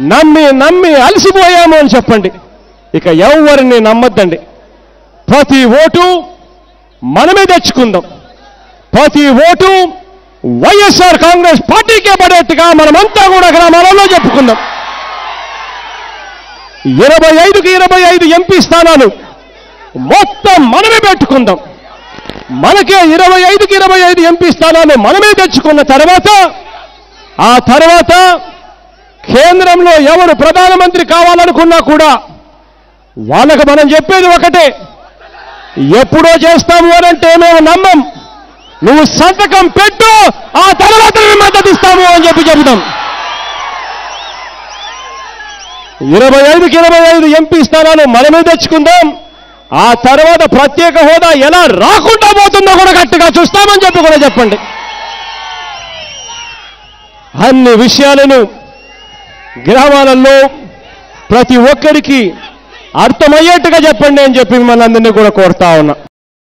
నమ్మి నమ్మి అలసిపోయాము అని చెప్పండి. ఇక ఎవరిని నమ్మద్దండి. ప్రతి ఓటు మనమే తెచ్చుకుందాం. ప్రతి ఓటు వైఎస్ఆర్ కాంగ్రెస్ పార్టీకే పడేట్టుగా మనమంతా కూడా గ్రామాలలో చెప్పుకుందాం. ఇరవై ఐదుకి ఇరవై ఐదు ఎంపీ స్థానాలు మొత్తం మనమే పెట్టుకుందాం. మనకే ఇరవై ఐదుకి ఇరవై ఐదు ఎంపీ స్థానాలు మనమే తెచ్చుకున్న తర్వాత ఆ తర్వాత కేంద్రంలో ఎవరు ప్రధానమంత్రి కావాలనుకున్నా కూడా వాళ్ళకు మనం చెప్పేది ఒకటే. ఎప్పుడో చేస్తాము అనంటే మేము నమ్మం. నువ్వు సంతకం పెట్టు ఆ తర్వాత మద్దతిస్తాము అని చెప్పి చెబుతాం. ఇరవై ఐదుకి ఇరవై ఐదు ఎంపీ స్థానాలు మనమే తెచ్చుకుందాం. ఆ తర్వాత ప్రత్యేక హోదా ఎలా రాకుండా పోతుందో కూడా గట్టిగా చూస్తామని చెప్పి కూడా చెప్పండి. అన్ని విషయాలను గ్రామాలలో ప్రతి ఒక్కరికి అర్థమయ్యేట్టుగా చెప్పండి అని చెప్పి మిమ్మల్ని అందరినీ కూడా కోరుతా ఉన్నా.